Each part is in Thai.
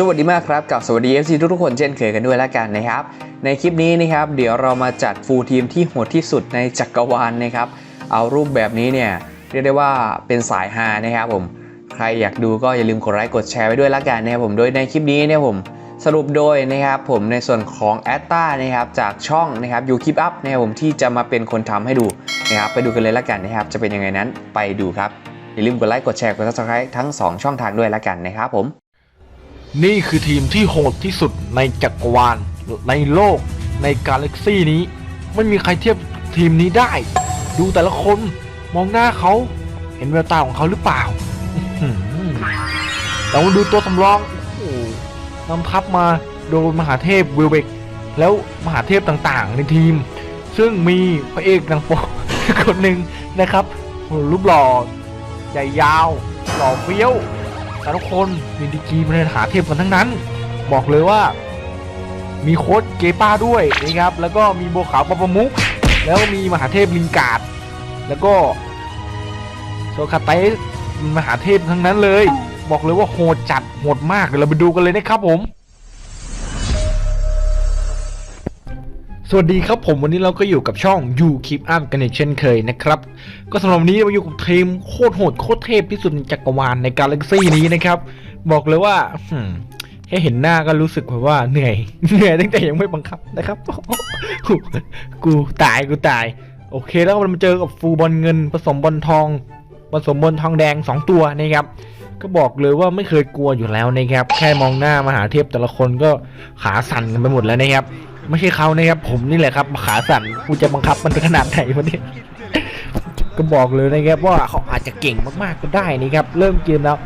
สวัสดีมากครับกับสวัสดี FC ทุกๆคนเช่นเคยกันด้วยแล้วกันนะครับ ในคลิปนี้นะครับเดี๋ยวเรามาจัดฟูลทีมที่โหดที่สุดในจักรวาลนะครับ เอารูปแบบนี้เนี่ยเรียกได้ว่าเป็นสายฮานะครับผมใครอยากดูก็อย่าลืมกดไลค์กดแชร์ไว้ด้วยแล้วกันนะครับผมโดยในคลิปนี้เนี่ยผมสรุปโดยนะครับผมในส่วนของแอตตานะครับจากช่องนะครับยูคิปอัพนะครับผมที่จะมาเป็นคนทำให้ดูนะครับไปดูกันเลยแล้วกันนะครับจะเป็นยังไงนั้นไปดูครับอย่าลืมกดไลค์กดแชร์กด subscribe ทั้งสองช่องทางด้วยแล้วกันนะครับผม นี่คือทีมที่โหดที่สุดในจักรวาล ในโลก ในกาแล็กซี่นี้ ไม่มีใครเทียบทีมนี้ได้ ดูแต่ละคนมองหน้าเขา เห็นแววตาของเขาหรือเปล่าเรามาดูตัวสำรองอนำทัพมาโดยมหาเทพวิลเบกแล้วมหาเทพต่างๆ ในทีม ซึ่งมีพระเอกนางโปคนหนึ่งนะครับรูปหล่อใหญ่ยาว หล่อเฟี้ยว แต่ทุกคนมีดีกีมาในหาเทพกันทั้งนั้น บอกเลยว่า มีโค้ดเกป้าด้วยนะครับ แล้วก็มีโบวขาวปะปมุก แล้วก็มีมหาเทพลิงกาดแล้วก็โซคาเตสมหาเทพทั้งนั้นเลย บอกเลยว่าโหดจัดโหดมากเดี๋ยวเราไปดูกันเลยนะครับผม สวัสดีครับผมวันนี้เราก็อยู่กับช่อง You Keep Up กันอีกเช่นเคยนะครับ ก็สำหรับวันนี้เราอยู่กับทีมโคตรโหดโคตรเทพที่สุดในจักรวาลในกาแล็กซี่นี้นะครับ บอกเลยว่าแค่เห็นหน้าก็รู้สึกแบบว่าเหนื่อยเหนื่อยตั้งแต่ยังไม่บังคับนะครับ กูตายกูตาย โอเคแล้วเรามาเจอกับฟูบอลเงินผสมบอลทองผสมบอลทองแดง 2 ตัวนะครับก็บอกเลยว่าไม่เคยกลัวอยู่แล้วนะครับ แค่มองหน้ามหาเทพแต่ละคนก็ขาสั่นกันไปหมดแล้วนะครับ ไม่ใช่เขานะครับผมนี่แหละครับขาสั่นกูจะบังคับมันขนาดไหนวะเนี่ยก็บอกเลยนะครับว่าเขาอาจจะเก่งมากๆก็ได้นะครับเริ่มเกมแล้ว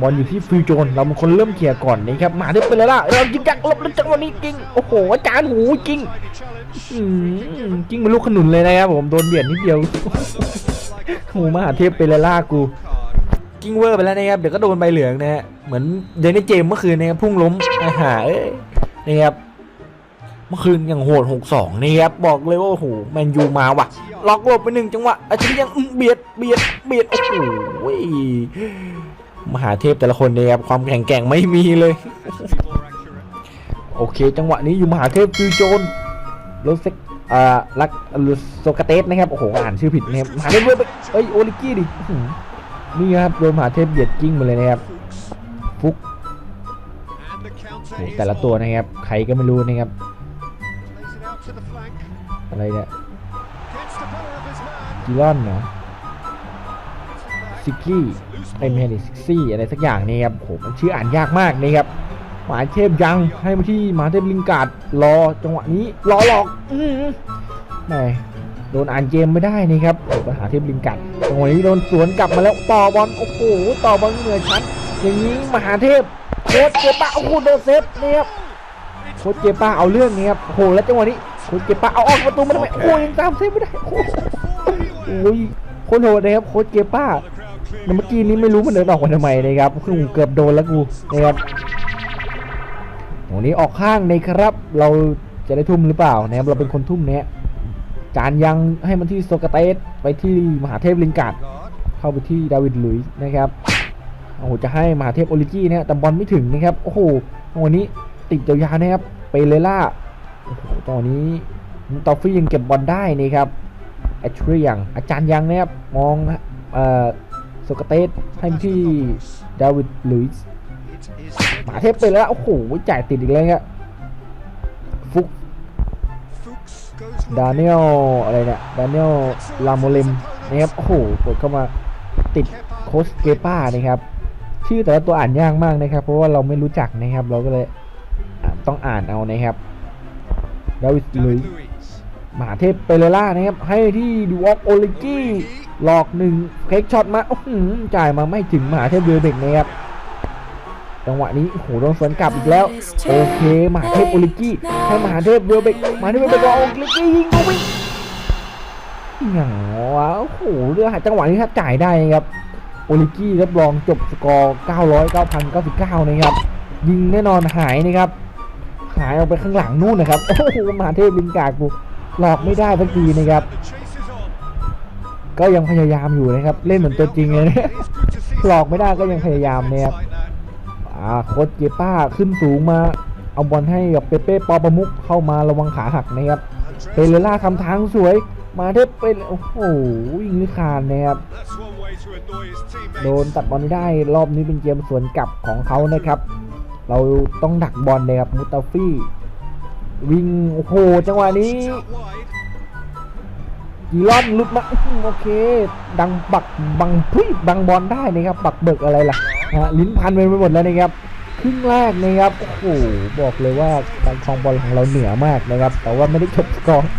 บอลอยู่ที่ฟิวโจนเราเป็นคนเริ่มเคลียร์ก่อนนะครับมาได้ไปเลยล่ะเรายิงจักรลบแล้วจังวะนี้จริงโอ้โหอาจารย์หูจริงจริงเป็นลูกขนุนเลยนะครับผมโดนเบียดนิดเดียวโอ้โหมหาเทพไปเลยล่ากูกิ้งเวอร์ไปแล้วนะครับเดี๋ยวก็โดนใบเหลืองนะฮะเหมือนเดนนี่เจมเมื่อคืนนะครับพุ่งล้มอาหาเอ้ยนะครับ มื่อคืนอย่างโหดหกสองนี่ครับ บอกเลยว่าโอ้โหแมนยูมาว่ะ ล็อกหลบไปหนึ่งจังหวะอาจจะยังเบียดเบียดเบียด โอ้โหมหาเทพแต่ละคนเนี่ยครับ ความแข็งแกร่งไม่มีเลย โอเค จังหวะนี้อยู่มหาเทพฟิวโจนโรเซกอ่าลักโซกาเตสนะครับ โอ้โห อ่านชื่อผิดนะครับมหาเทพเว้ยเอ้ย โอลิกี้ดิ นี่ครับโดนมหาเทพเบียดกิ้งมาเลยนะครับ ฟุกแต่ละตัวนะครับ ใครก็ไม่รู้นะครับ อะไรเนี่ยกิลอนเนาะซิกกี้ไอแมนซิกซี่อะไรสักอย่างนี่ครับโหมันชื่ออ่านยากมากนี่ครับหมายเทพยังให้มาที่หมาเทพลิงการ์ดรอจังหวะนี้รอหลอกอื้อหือแหมโดนอ่านเกมไม่ได้นี่ครับปัญหาเทพลิงการ์ดจังหวะนี้โดนสวนกลับมาแล้วต่อบอลโอ้โหต่อบอลเหนือชั้นอย่างนี้มหาเทพโคตรเจ็บปะโอ้โหโดนเซฟนี่ครับ ค้ชเกป้าเอาเรื่องนี้ครับโอ้โหแล้วจังหวะนี้โค้ชเกป้าเอาออกประตูมาทำไมโอ้ยยังตามเซฟไม่ได้โอ้โหโอ้ยโคตรโหดเลยครับโค้ชเกป้าแต่เมื่อกี้นี้ไม่รู้มันเดินออกมาทำไมนะครับคือเกือบโดนแล้วกูนะครับโอ้นี้ออกข้างนะครับ เราจะได้ทุ่มหรือเปล่านะครับเราเป็นคนทุ่มเนี่ยจานยังให้มันที่โซกาเตสไปที่มหาเทพลิงการ์ดเข้าไปที่ดาวิดหลุยส์นะครับโอ้โหจะให้มหาเทพโอลิกี้เนี่ยแต่บอลไม่ถึงนะครับโอ้โหวันนี้ ติดยาวๆนะครับเปเลล่าโอ้โหตอนนี้ตอฟฟี่ยังเก็บบอลได้นี่ครับแอชเรียงอาจารย์ยังนะครับมองเอ่อโซกเตสให้มาที่ดาวิดลุยส์มาเทพไปแล้วโอ้โหจ่ายติดอีกแล้วครับฟุกดานิเอลอะไรเนี่ยดานิเอลลาโมเลมนะครับโอ้โหกดเข้ามาติดโคสเกป้านะครับชื่อแต่ละตัวอ่านยากมากนะครับ เพราะว่าเราไม่รู้จักนะครับ เราก็เลย ต้องอ่านเอานะครับดาวิดลุยมหาเทพเปเรล่านะครับ ให้ที่ดูออกโอลิกี้หลอกหนึ่งเค้กช็อตมาอื้อหือจ่ายมาไม่ถึงมหาเทพเบลเบกนะครับจังหวะนี้โอ้โหโดนสวนกลับอีกแล้ว โอเคมหาเทพโอลิกี้ให้มหาเทพเบลเบกมหาเทพเบลเบกเอาโอลิกี้ยิงโอ้ยอย่างวะโอ้โหเรื่องจังหวะนี้ถ้าจ่ายได้ครับโอลิกี้รับรองจบสกอร์ 900 9,099 นะครับ ยิงแน่นอนหายนะครับ หายออกไปข้างหลังนู่นนะครับ โอ้โหมหาเทพลิงการ์ดกูหลอกไม่ได้สักทีนะครับ ก็ยังพยายามอยู่นะครับ เล่นเหมือนตัวจริงเลยนะหลอกไม่ได้ก็ยังพยายามนะครับอ่าโค้ชเกป้าขึ้นสูงมาเอาบอลให้กับเปเป้ปอประมุกเข้ามาระวังขาหักนะครับเปเรล่าทำทางสวยมาเทปเป็นโอ้โหยิงไม่ขาดนะครับโดนตัดบอลได้รอบนี้เป็นเกมสวนกลับของเขานะครับ เราต้องดักบอลเลยครับมุตาฟี่วิ่งโอ้โหจังหวะนี้กีรอนลุดมาโอเค ดังบักบังพุ้ยบังบอลได้นะครับบักเบิกอะไรล่ะฮะลิ้นพันไปหมดแล้วนะครับครึ่งแรกนะครับโอ้โหบอกเลยว่าการครองบอลของเราเหนือมากนะครับ แต่ว่าไม่ได้จบสกอร์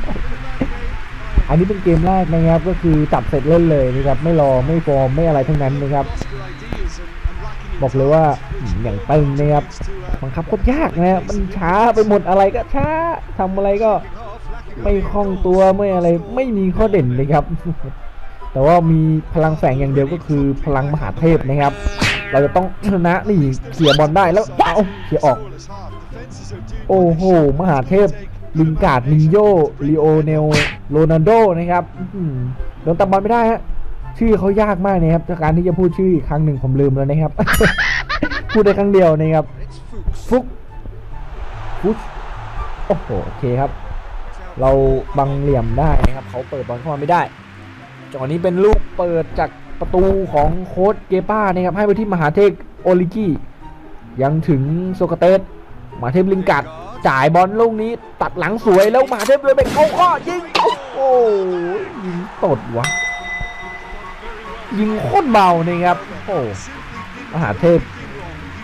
อันนี้เป็นเกมแรกนะครับก็คือจับเสร็จเล่นเลยนะครับไม่รอไม่ฟอร์มไม่อะไรทั้งนั้นนะครับ บอกเลยว่าอย่างตึงนะครับบังคับโคตรยากนะมันช้าไปหมดอะไรก็ช้าทำอะไรก็ไม่คล่องตัวไม่อะไรไม่มีข้อเด่นเลยครับ แต่ว่ามีพลังแฝงอย่างเดียวก็คือพลังมหาเทพนะครับ เราจะต้องชนะนี่เขี่ยบอลได้แล้วเอาเขี่ยออก โอ้โหมหาเทพลิงการ์ดนิโยลีโอเนลโรนัลโดนะครับโดนตับบอลไม่ได้ฮะ ชื่อเขายากมากนะครับจากการที่จะพูดชื่ออีกครั้งหนึ่งผมลืมแล้วนะครับ พูดได้ครั้งเดียวนะครับฟุกฟุกโอ้โหโอเคครับ เราบังเหลี่ยมได้นะครับเขาเปิดบอลเข้ามาไม่ได้จังหวะนี้เป็นลูกเปิดจากประตูของโค้ชเกป้านะครับ ให้ไปที่มหาเทพโอลิกี้ยังถึงโซกเตสมหาเทพลิงกัดจ่ายบอลลูกนี้ตัดหลังสวยแล้วมหาเทพเลยไปเข้าข้อยิงโอ้โหยิงตดวะ ยิงโคตรเบานะครับโอ้มหาเทพ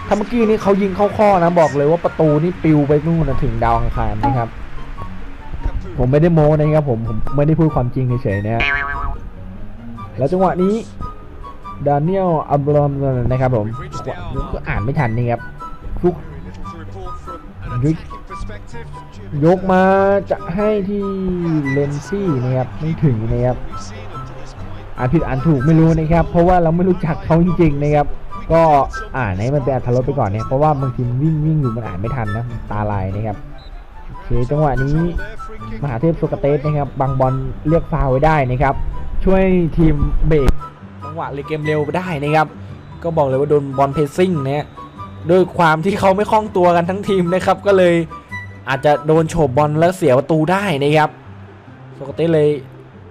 ถ้าเมื่อกี้นี้เขายิงเข้าข้อนะบอกเลยว่าประตูนี่ปิวไปนู่นนะถึงดาวอังคารนะครับ ผมไม่ได้โม้นะครับผมผมไม่ได้พูดความจริงเฉยๆนะแล้วจังหวะนี้ดานิเอลอับรอมนะครับผมก็อ่านไม่ทันนี่ครับฟุกยกยกมาจะให้ที่เลนซี่นะครับไม่ถึงนะครับ อ่านผิดอ่านถูกไม่รู้นะครับ เพราะว่าเราไม่รู้จักเขาจริงๆนะครับ ก็อ่านให้มันเป็นอัธรสไปก่อนเนี่ยเพราะว่าบางทีวิ่งวิ่งอยู่มันอ่านไม่ทันนะตาลายนะครับโอเคจังหวะนี้มหาเทพโซกเตสนะครับบางบอลเรียกฟาวไว้ได้นะครับ ช่วยทีมเบรกจังหวะเลยเกมเร็วไปได้นะครับ ก็บอกเลยว่าโดนบอลเพรสซิ่งนะฮะด้วยความที่เขาไม่คล่องตัวกันทั้งทีมนะครับ ก็เลยอาจจะโดนโฉบบอลแล้วเสียประตูได้นะครับโซกเตสเลย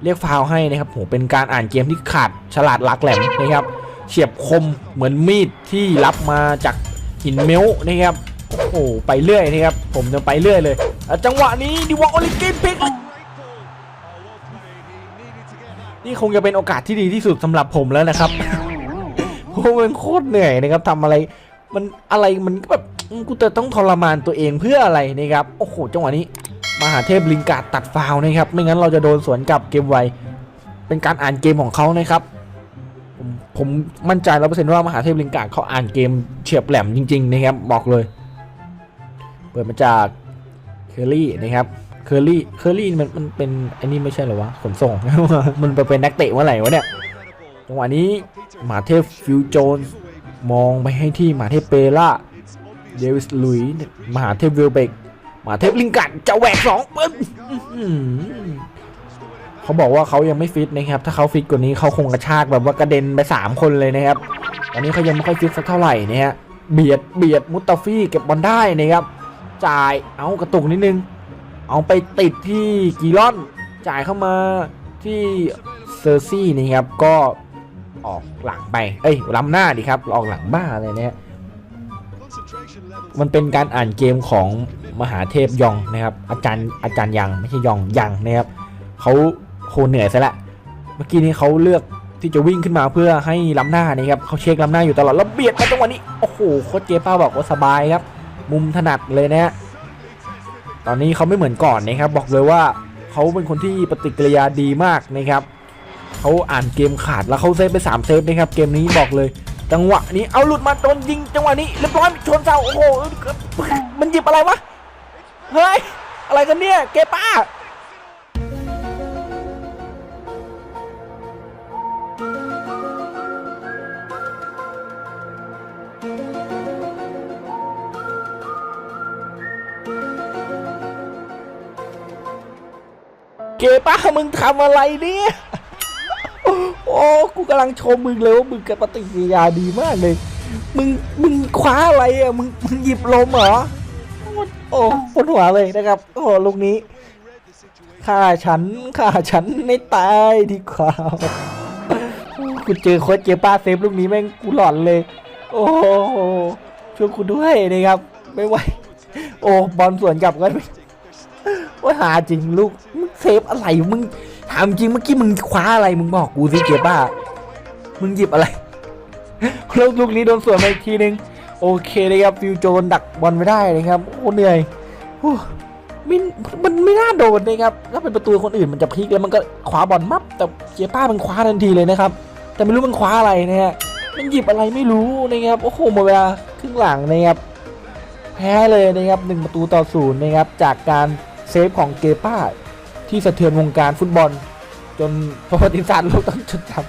เรียกฟาวให้นะครับโหเป็นการอ่านเกมที่ขาดฉลาดลักแหลมนะครับ เฉียบคมเหมือนมีดที่รับมาจากหินเมลนะครับโอ้ไปเรื่อยนะครับผมจะไปเรื่อยเลยจังหวะนี้ดิวอโอลิกินพิกนี่คงจะเป็นโอกาสที่ดีที่สุดสำหรับผมแล้วนะครับโอ้มันโคตรเหนื่อยนะครับทำอะไรมันอะไรมันก็แบบกูจะต้องทรมานตัวเองเพื่ออะไรนะครับ โอ้โหจังหวะนี้ มหาเทพลิงกาดตัดฟาวนะครับ ไม่งั้นเราจะโดนสวนกลับเกมไว เป็นการอ่านเกมของเขานะครับ ผมผมมั่นใจร้อเปอร์เซ็นต์ว่ามหาเทพลิงกาดเขาอ่านเกมเฉียบแหลมจริง ๆ นะครับ บอกเลย เปิดมาจากเคอรี่นะครับเคอรี่เคอรี่มันมันเป็นอันนี้ไม่ใช่เหรอวะขนส่ง มันไปเป็นนักเตะเมื่อไหร่วะเนี่ยจังหวะนี้มหาเทพฟิวโจนมองไปให้ที่มหาเทพเปล่าเดวิสลุยมหาเทพวิลเบก มาเทพลิงกัดจะแหวกสองปึ๊บเขาบอกว่าเขายังไม่ฟิตนะครับ ถ้าเขาฟิตกว่านี้เขาคงกระชากแบบว่ากระเด็นไปสามคนเลยนะครับ ตอนนี้เขายังไม่ค่อยฟิตสักเท่าไหร่นะฮะ เบียดเบียดมุตตาฟี่เก็บบอลได้นะครับ จ่าย เอากระตุกนิดนึง เอาไปติดที่กีรอน จ่ายเข้ามาที่เซอร์ซี่นะครับ ก็ออกหลังไป เอ้ยล้ำหน้าดีครับ ออกหลังบ้าอะไรเนี่ย มันเป็นการอ่านเกมของมหาเทพยองนะครับ อาจารย์อาจารย์ยังไม่ใช่ยองยังนะครับเขาโคเหนื่อยซะละ เมื่อกี้นี้เขาเลือกที่จะวิ่งขึ้นมาเพื่อให้ล้ำหน้านะครับเขาเช็คล้ำหน้าอยู่ตลอดแล้วเบียดมาจังหวะนี้โอ้โหโค้ชเจป้าบอกว่าสบายครับ มุมถนัดเลยนะฮะตอนนี้เขาไม่เหมือนก่อนนะครับบอกเลยว่าเขาเป็นคนที่ปฏิกิริยาดีมากนะครับเขาอ่านเกมขาดแล้วเขาเซฟไป3เซฟนะครับเกมนี้บอกเลย จังหวะนี้เอาหลุดมาโดนยิงจังหวะนี้เรียบร้อยชนเสาโอ้โหมันหยิบอะไรวะเฮ้ยอะไรกันเนี่ยเกป้าเกป้ามึงทำอะไรเนี่ย กูกำลังชมมึงเลยว่ามึงกับปฏิกิริยาดีมากเลย มึง มึงคว้าอะไรอะ มึง มึงหยิบลมเหรอ โอ้ปวดหัวเลยนะครับ โอ้ลูกนี้ฆ่าฉันฆ่าฉันไม่ตายดีกว่ากูเจอโค้ชเจป้าเซฟลูกนี้แม่งกูหลอนเลย โอ้โหช่วยกูด้วยนะครับ ไม่ไหว โอ้บอลสวนกลับกันว่าหาจริงลูกมึงเซฟอะไรมึง ถามจริงเมื่อกี้มึงคว้าอะไรมึงบอกกูสิเจป้า มึงหยิบอะไรแล้วลูกนี้โดนสวนมาอีกทีนึง โอเคเลยครับฟิวโจนดักบอลไม่ได้นะครับโอ้เหนื่อยโอ้ไม่มันไม่น่าโดนนะครับถ้าเป็นประตูคนอื่นมันจะพลิกแล้วมันก็คว้าบอลมับแต่เจป้ามันคว้าทันทีเลยนะครับ แต่ไม่รู้มันคว้าอะไรนะฮะมันหยิบอะไรไม่รู้นะครับโอ้โหหมดเวลาครึ่งหลังนะครับแพ้เลยนะครับหนึ่งประตูต่อศูนย์นะครับจากการเซฟของเกป้า ที่สะเทือนวงการฟุตบอล จนประวัติศาสตร์โลกต้องจดจำ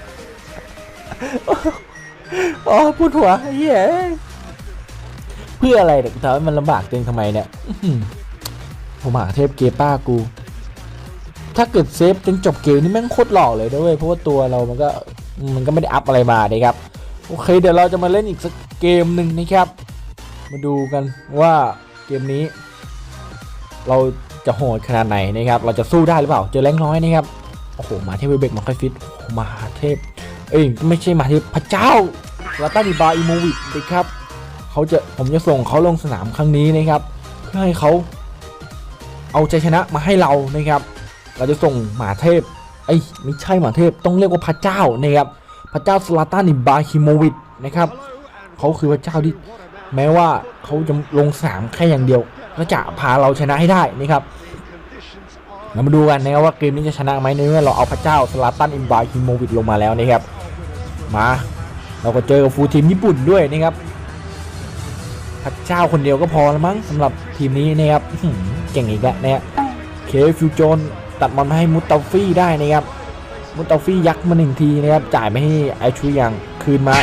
อ๋อพูดหัวไอ้เหี้ยเพื่ออะไรเนี่ยกูทำให้มันลำบากตัวเองทำไมเนี่ยผมหาเทพเกป้ากู ถ้าเกิดเซฟจนจบเกมนี่แม่งโคตรหล่อเลยนะเว้ยเพราะว่าตัวเรามันก็มันก็ไม่ได้อัพอะไรมานะครับ โอเค เดี๋ยวเราจะมาเล่นอีกสักเกมหนึ่งนะครับ มาดูกันว่าเกมนี้ เรา จะโหดขนาดไหนนะครับ เราจะสู้ได้หรือเปล่า เจอแรงน้อยนะครับ โอ้โห มาเทพเวเบกมาค่อยฟิตโอ้มาเทพ เอ้ย ไม่ใช่มาเทพพระเจ้าลาตานิบาอิโมวิชนะครับ เขาจะ ผมจะส่งเขาลงสนามครั้งนี้นะครับ เพื่อให้เขาเอาใจชนะมาให้เรานะครับ เราจะส่งหมาเทพเอ้ยไม่ใช่หมาเทพ ต้องเรียกว่าพระเจ้านะครับ พระเจ้าสลาตานิบาฮิโมวิชนะครับ เขาคือพระเจ้าที่แม้ว่าเขาจะลงสนามแค่อย่างเดียว ก็จะพาเราชนะให้ได้นะครับเรามาดูกันนะครับว่าเกมนี้จะชนะไหมในเมื่อเราเอาพระเจ้าสลาตันอิมบาฮิโมวิชลงมาแล้วนะครับ มาเราก็เจอกับฟูทีมญี่ปุ่นด้วยนะครับพระเจ้าคนเดียวก็พอแล้วมั้งสำหรับทีมนี้นะครับเก่งอีกแล้วนะฮะเคฟิวโจนตัดบอลมาให้มุตตาฟี่ได้นะครับมุตตาฟี่ยักมาหนึ่งทีนะครับจ่ายไปให้ไอชูยังคืนมา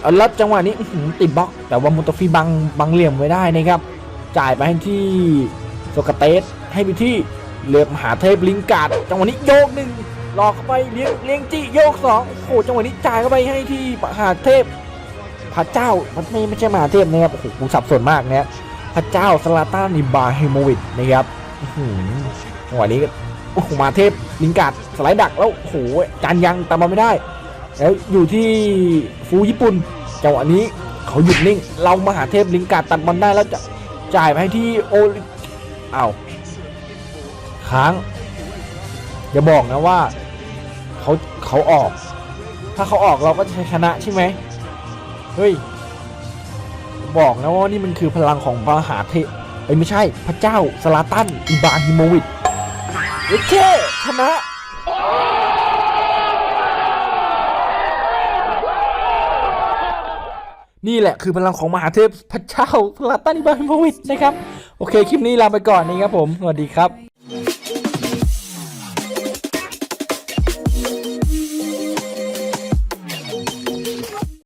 เอาแล้วจังหวะนี้ติดบล็อก แต่ว่ามุตตาฟี่บังบังเหลี่ยมไว้ได้นะครับ จ่ายไปให้ที่โซกาเตสให้ไปที่เลือบมหาเทพลิงการ์ดจังหวะนี้โยกหนึ่งหลอกเข้าไปเลี้ยงเลี้ยงจี้โยกสองโอ้โหจังหวะนี้จ่ายเข้าไปให้ที่มหาเทพพระเจ้ามันไม่ไม่ใช่มหาเทพนะครับโอ้โหกูสับสนมากนะครับพระเจ้าสลาตานิบาเฮโมวิชนะครับหจังหวะนี้โอ้โหมหาเทพลิงกาดสไลด์ดักแล้วโอ้โหจานยังตามมาไม่ได้ แล้วอยู่ที่ฟูญี่ปุ่นจังหวะนี้เขาหยุดนิ่ง เรามหาเทพลิงการ์ดตัดบอลได้แล้วจะ จ่ายไปให้ที่โอลิอ้าวค้างอย่าบอกนะว่าเขาเขาออก ถ้าเขาออกเราก็จะชนะใช่ไหมเฮ้ยบอกนะว่านี่มันคือพลังของมหาเทเอ้ยไม่ใช่พระเจ้าสลาตันอิบราฮิโมวิชโอเคชนะ นี่แหละคือพลังของมหาเทพพระเจ้าพลาตันอิบราฮิโมวิชนะครับ โอเค คลิปนี้ลาไปก่อนนี่ครับผม สวัสดีครับ